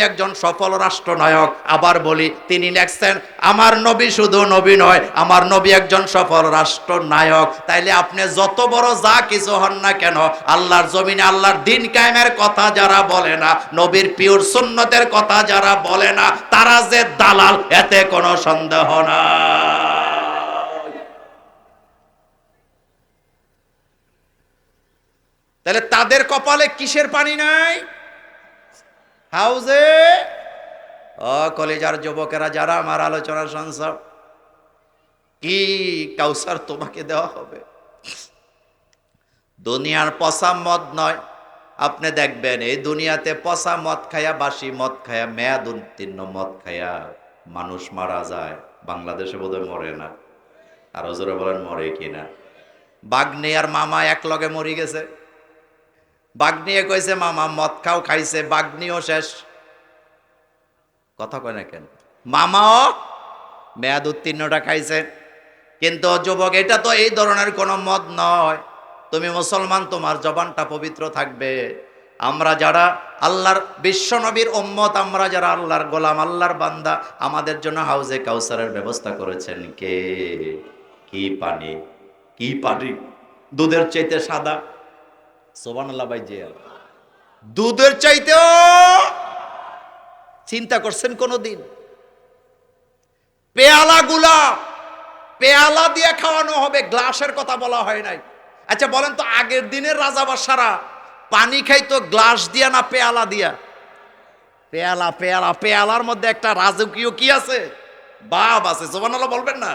একজন সফল রাষ্ট্রনায়ক, আবার বলি, তিনি লেখছেন, আমার নবী শুধু নবী নয়, আমার নবী একজন সফল রাষ্ট্রনায়ক। তাইলে আপনি যত বড় যা কিছু হন না কেন, আল্লাহর জমিনে আল্লাহর দিন কায়েমের কথা যারা বলে না, নবীর পিওর সুন্নতের কথা যারা বলে না, তারা যে দালাল, এতে কোনো সন্দেহ না তাহলে তাদের কপালে কিসের পানি নাই? হাউজে? ও কলেজার যুবকেরা যারা আমার আলোচনা শুনছ কি কাউসার তোমাকে দেওয়া হবে? দুনিয়ার পচা মদ নয়। আপনি দেখবেন, এই দুনিয়াতে পচা মদ খায়া, বাসি মদ খায়া, মেয়াদ উত্তীর্ণ মদ খায়া মানুষ মারা যায়। বাংলাদেশে বোধহয় মরে না। আর জোরে বলেন, মরে কিনা। বাগ্নে আর মামা এক লগে মরি গেছে। বাগ্নিয়ে কইছে, মামা, মদ খাও, খাইছে, বাগ্নিও শেষ। কথা কয় না কেন? মামাও মেয়াদ উত্তীর্ণটা খাইছে। কিন্তু যুবক, এটা তো এই ধরনের কোনো মদ নয়। তুমি মুসলমান, তোমার জবানটা পবিত্র থাকবে। আমরা যারা আল্লাহর বিশ্বনবীর উম্মত, আমরা যারা আল্লাহর গোলাম, আল্লাহর বান্দা, আমাদের জন্য হাউজে কাউসারের ব্যবস্থা করেছেন কে? কি পানি? কি পানি? দুধের চাইতে সাদা সোবান আল্লাহ। যে দুধের চাইতেও চিন্তা করছেন কোনোদিন? পেয়ালাগুলা পেয়ালা দিয়ে খাওয়ানো হবে, গ্লাসের কথা বলা হয় নাই। আচ্ছা বলেন তো, আগের দিনের রাজা বাসারা পানি খাইতো, গ্লাস দিয়া না পেয়ালা দিয়া? পেয়ালা পেয়ালা, পেয়ালার মধ্যে একটা রাজকীয় কি আছে? বাপ আছে সোবান বলবেন না?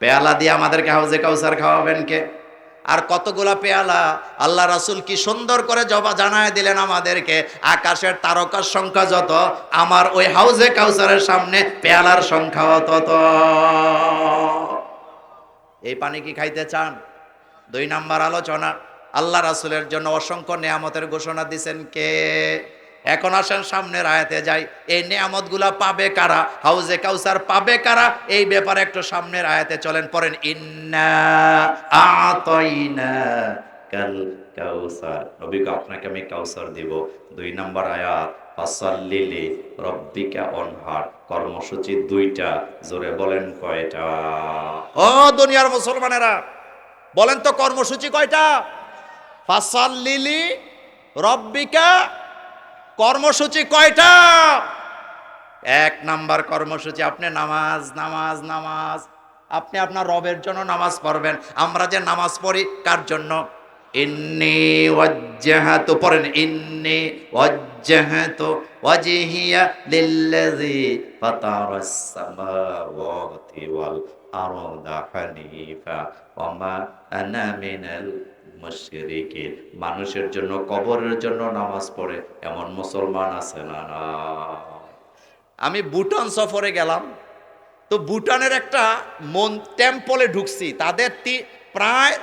পেয়ালা দিয়ে আমাদেরকে হাউজে কাউসার খাওয়াবেন কে? আর কতগুলা পেয়ালা আল্লাহ রাসুল কি সুন্দর করে জবা জানায় দিলেন আমাদেরকে? আকাশের তারকার সংখ্যা যত, আমার ওই হাউজে কাউসারের সামনে পেয়ালার সংখ্যাও তত। এই পানি কি খাইতে চান? দুই নাম্বার আলোচনা, আল্লাহ রাসুলের জন্য অসংখ্য নিয়ামতের ঘোষণা দিছেন কে? এখন আসেন সামনের আয়াতে যাই, এই নিয়ামতগুলা পাবে কারা? হাউজে কাউসার পাবে কারা? এই ব্যাপারে একটু সামনের আয়াতে চলেন, পড়েন, ইন্না আতাইনা কাল কাউসার। নবীকে আপনাকে আমি কাউসার দিব। দুই নম্বর আয়াত ফাসাল্লিলি রব্বিকা অনহার। কর্মসূচি দুইটা, জোরে বলেন কয়টা? ও দুনিয়ার মুসলমানেরা, বলেন তো কর্মসূচি কয়টা? ফাসাল্লিলি রব্বিকা কর্মসূচি কয়টা? এক নাম্বার কর্মসূচি, আপনি নামাজ নামাজ নামাজ। আপনি আপনার রবের জন্য নামাজ পড়বেন। আমরা যে নামাজ পড়ি, কার জন্য? ইন্নি ওয়াজ্জাহাতু, পড়েন, ইন্নি ওয়াজ্জাহাতু ওয়াজহিয়া লিল্লাযী ফাতারাস সামাওয়াতি ওয়াল আরদা হানিফা। ওয়া মা আনা মিনাল মুশরিকিন, মানুষের জন্য, কবরের জন্য নামাজ পড়ে, এমন মুসলমান আছে না আমি ভুটান সফরে গেলাম, তো ভুটানের একটা মন টেম্পলে ঢুকছি, তাদের প্রায়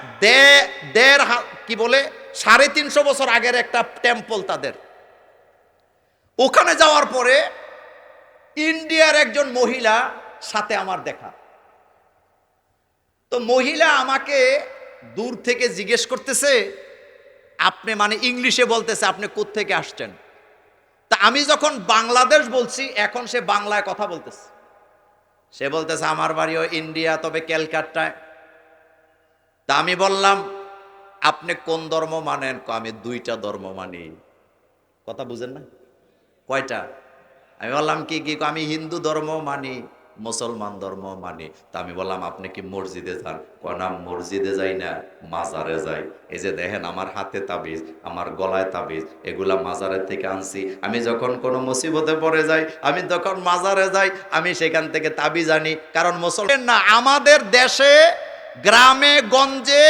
দেড় কি বলে, সাড়ে তিনশো বছর আগের একটা টেম্পল তাদের। ওখানে যাওয়ার পরে ইন্ডিয়ার একজন মহিলা সাথে আমার দেখা। তো মহিলা আমাকে দূর থেকে জিজ্ঞেস করতেছে আপনি মানে ইংলিশে বলতেছে আপনি থেকে আসছেন? তা আমি যখন বাংলাদেশ বলছি এখন সে বাংলায় কথা বলতেছে। সে বলতেছে আমার বাড়িও ইন্ডিয়া তবে ক্যালকাটায়। তা আমি বললাম আপনি কোন ধর্ম মানেন? আমি দুইটা ধর্ম মানি। কথা বুঝেন না? কয়টা? আমি বললাম কি কি? ক, আমি হিন্দু ধর্ম মানি। মুসলমান ধর্ম মানি। তা আমি বললাম, আপনি কি মসজিদে যান? না, মসজিদে যাই না, মাজারে যাই। এই যে দেখেন, আমার হাতে তাবিজ, আমার গলায় তাবিজ, এগুলা মাজারের থেকে আনছি। আমি যখন কোনো মুসিবতে পড়ে যাই, আমি তখন মাজারে যাই, আমি সেখান থেকে তাবিজ আনি। কারণ মুসলমান না, আমাদের দেশে, গ্রামে, গঞ্জে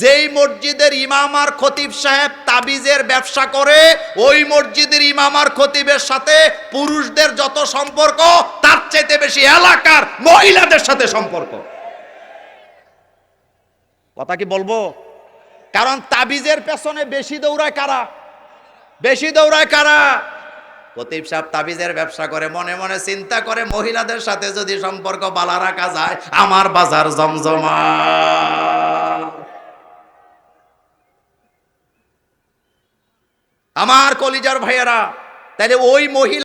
যেই মসজিদের ইমাম আর খতিব সাহেব তাবিজের ব্যবসা করে, ওই মসজিদের ইমাম আর খতিবের সাথে পুরুষদের যত সম্পর্ক চাইতে বেশি এলাকার মহিলাদের সাথে সম্পর্ক। কথা কি বলব? কারণ তাবিজের পেছনে বেশি দৌড়ায় কারা? বেশি দৌড়ায় কারা? খতিব সাহেব তাবিজের ব্যবসা করে, মনে মনে চিন্তা করে, মহিলাদের সাথে যদি সম্পর্ক বালা রাখা যায়, আমার বাজার জমজমা আমার কলিজার ভাইয়েরা তাহলে ওই মহিলা